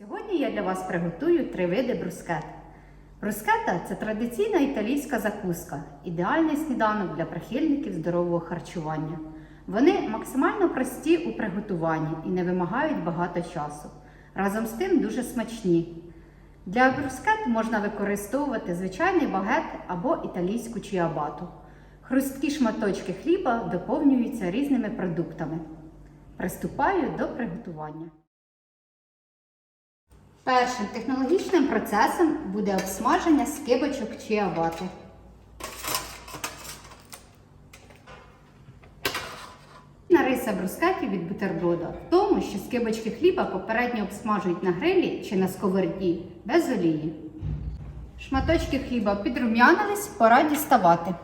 Сьогодні я для вас приготую три види брускет. Брускета це традиційна італійська закуска, ідеальний сніданок для прихильників здорового харчування. Вони максимально прості у приготуванні і не вимагають багато часу. Разом з тим дуже смачні. Для брускет можна використовувати звичайний багет або італійську чиабату. Хрусткі шматочки хліба доповнюються різними продуктами. Приступаю до приготування. Першим технологічним процесом буде обсмаження скибочок чи абати. На риса брускеті від бутерброда в тому, що скибочки хліба попередньо обсмажують на грилі чи на сковороді без олії. Шматочки хліба підрум'янились, пора діставати.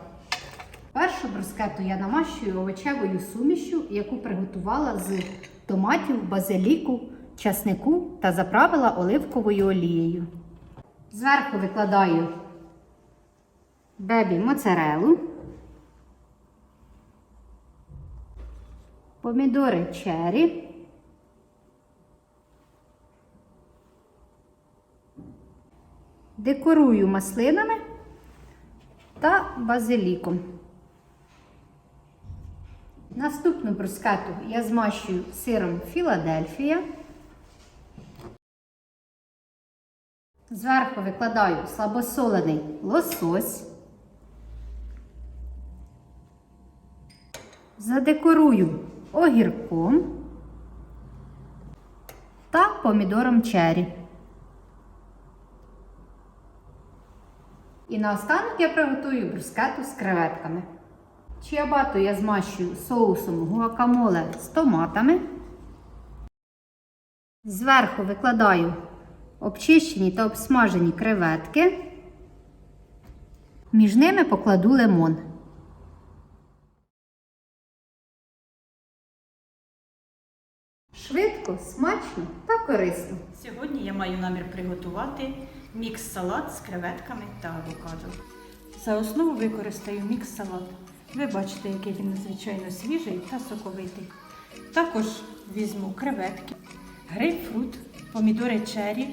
Першу брускету я намащую овочевою сумішю, яку приготувала з томатів, базиліку, часнику та заправила оливковою олією. Зверху викладаю бебі моцарелу, помідори черрі, декорую маслинами та базиліком. Наступну брускету я змащую сиром Філадельфія. Зверху викладаю слабосолений лосось. Задекорую огірком та помідором черрі. І наостанок я приготую брускету з креветками. Чиабату я змащую соусом гуакамоле з томатами. Зверху викладаю обчищені та обсмажені креветки. Між ними покладу лимон. Швидко, смачно та корисно. Сьогодні я маю намір приготувати мікс-салат з креветками та авокадо. За основу використаю мікс-салат. Ви бачите, який він надзвичайно свіжий та соковитий. Також візьму креветки, грейпфрут, помідори черрі,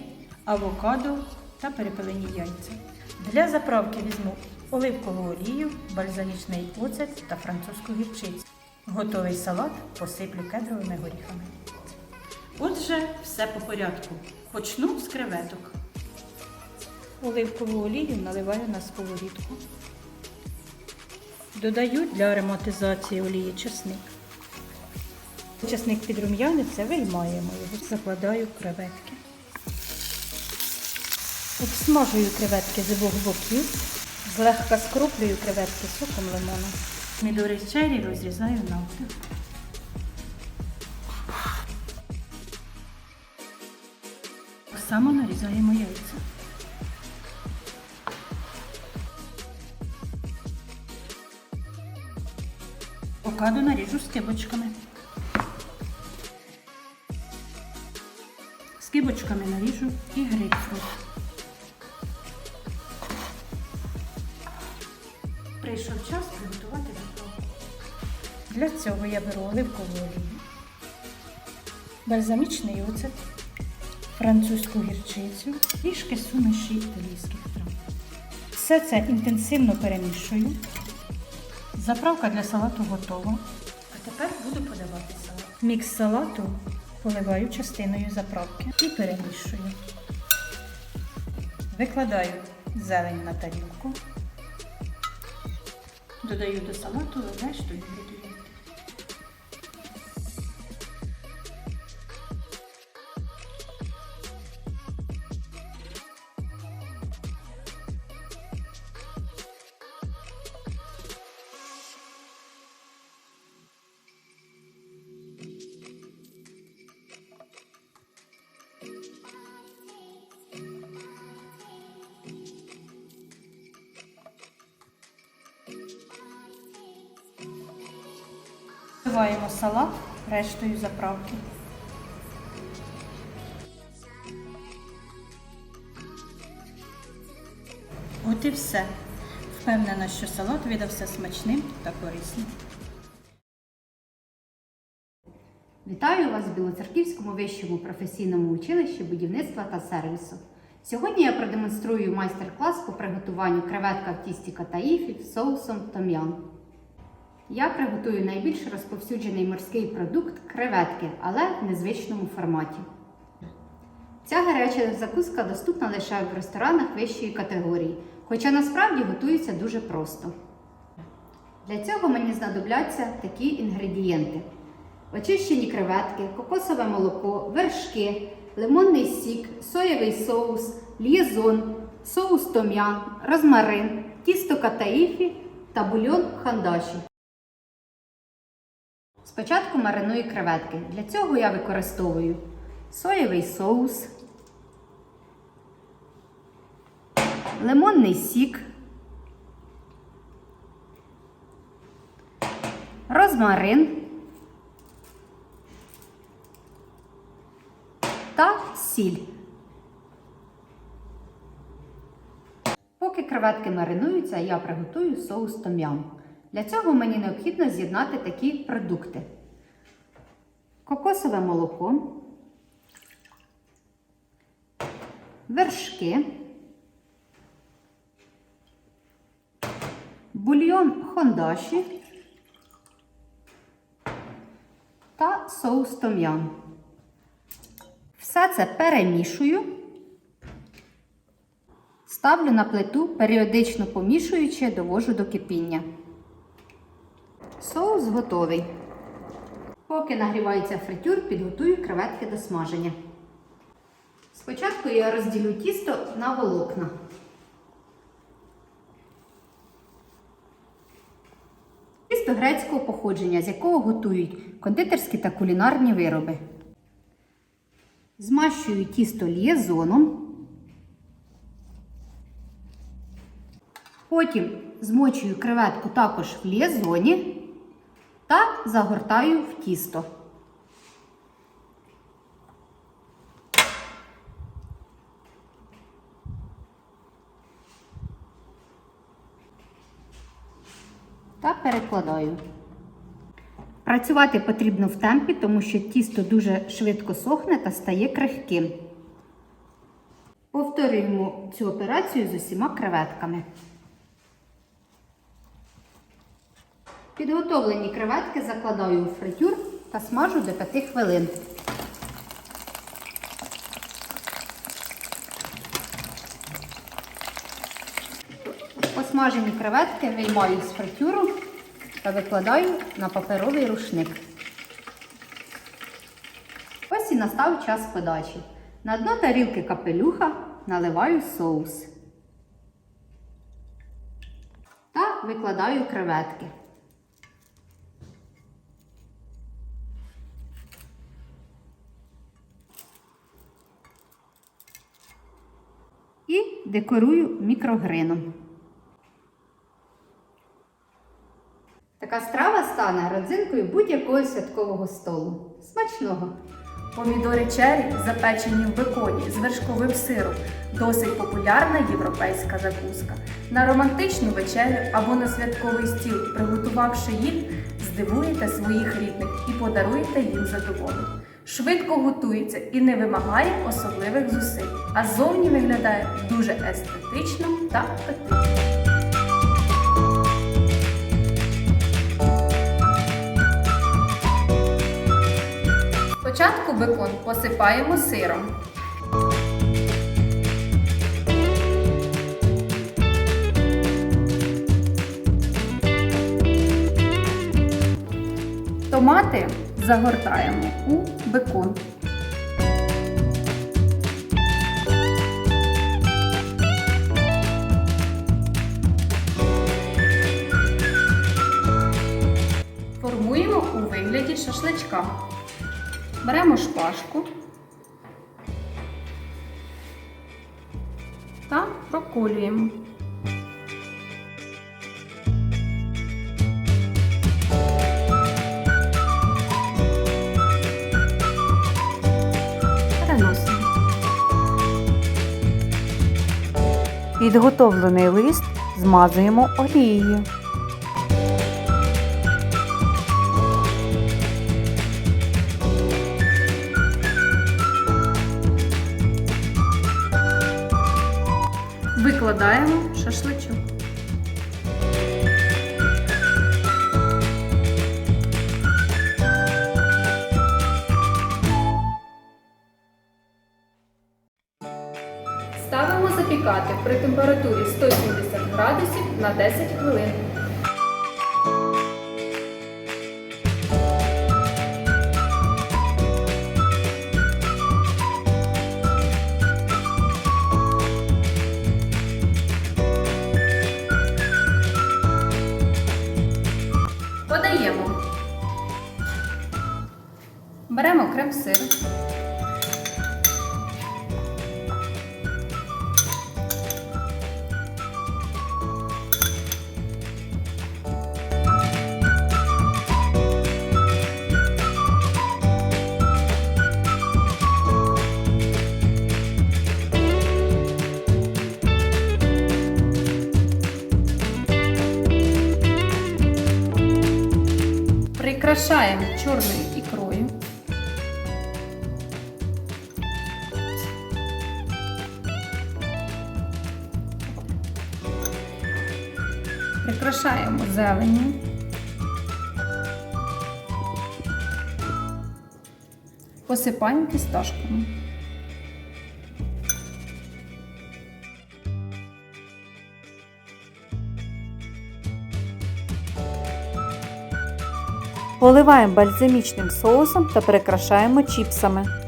авокадо та перепелені яйця. Для заправки візьму оливкову олію, бальзамічний оцет та французьку гірчицю. Готовий салат посиплю кедровими горіхами. Отже, все по порядку. Почну з креветок. Оливкову олію наливаю на сковорідку. Додаю для ароматизації олії чесник. Чесник підрум'яниться, виймаємо його, закладаю креветки. Обсмажую креветки з обох боків, злегка скроплюю креветки соком лимона. Мідори черрі розрізаю навпіл. Так само нарізаємо яйця. Авокадо наріжу скибочками. Скибочками наріжу і грейпфрут. Цього я беру оливкову олію, бальзамічний оцет, французьку гірчицю, трішки суміші італійських трав. Все це інтенсивно перемішую. Заправка для салату готова. А тепер буду подавати салат. Мікс салату поливаю частиною заправки і перемішую. Викладаю зелень на тарілку. Додаю до салату решту інгредієнтів. Вливаємо салат рештою заправки. От і все. Впевнена, що салат видався смачним та корисним. Вітаю вас в Білоцерківському вищому професійному училищі будівництва та сервісу. Сьогодні я продемонструю майстер-клас по приготуванню креветка в тісті катаїфі соусом том'ян. Я приготую найбільш розповсюджений морський продукт креветки, але в незвичному форматі. Ця гаряча закуска доступна лише в ресторанах вищої категорії, хоча насправді готується дуже просто. Для цього мені знадобляться такі інгредієнти: очищені креветки, кокосове молоко, вершки, лимонний сік, соєвий соус, л'єзон, соус том'ян, розмарин, тісто катаїфі та бульйон хандаші. Спочатку мариную креветки. Для цього я використовую соєвий соус, лимонний сік, розмарин та сіль. Поки креветки маринуються, я приготую соус том'ям. Для цього мені необхідно з'єднати такі продукти: кокосове молоко, вершки, бульйон хондаші та соус том'ям. Все це перемішую. Ставлю на плиту, періодично помішуючи, довожу до кипіння. Соус готовий. Поки нагрівається фритюр, підготую креветки до смаження. Спочатку я розділю тісто на волокна. Тісто грецького походження, з якого готують кондитерські та кулінарні вироби. Змащую тісто л'єзоном. Потім змочую креветку також в л'єзоні та загортаю в тісто. Та перекладаю. Працювати потрібно в темпі, тому що тісто дуже швидко сохне та стає крихким. Повторюємо цю операцію з усіма креветками. Підготовлені креветки закладаю у фритюр та смажу до 5 хвилин. Посмажені креветки виймаю з фритюру та викладаю на паперовий рушник. Ось і настав час подачі. На дно тарілки капелюха наливаю соус та викладаю креветки. І декорую мікрогрином. Така страва стане родзинкою будь-якого святкового столу. Смачного! Помідори чері, запечені в беконі з вершковим сиром, досить популярна європейська закуска. На романтичну вечерю або на святковий стіл, приготувавши їх, здивуєте своїх рідних і подаруєте їм задоволення. Швидко готується і не вимагає особливих зусиль, а зовні виглядає дуже естетично та апетитно. Спочатку бекон посипаємо сиром. Томати загортаємо у бекон. Формуємо у вигляді шашличка. Беремо шпажку та проколюємо. Підготовлений лист змазуємо олією. Викладаємо шашличок. При температурі 170 градусів на 10 хвилин. Прикрашаємо чорною ікрою. Прикрашаємо зеленню. Посипаємо фісташками. Поливаємо бальзамічним соусом та прикрашаємо чіпсами.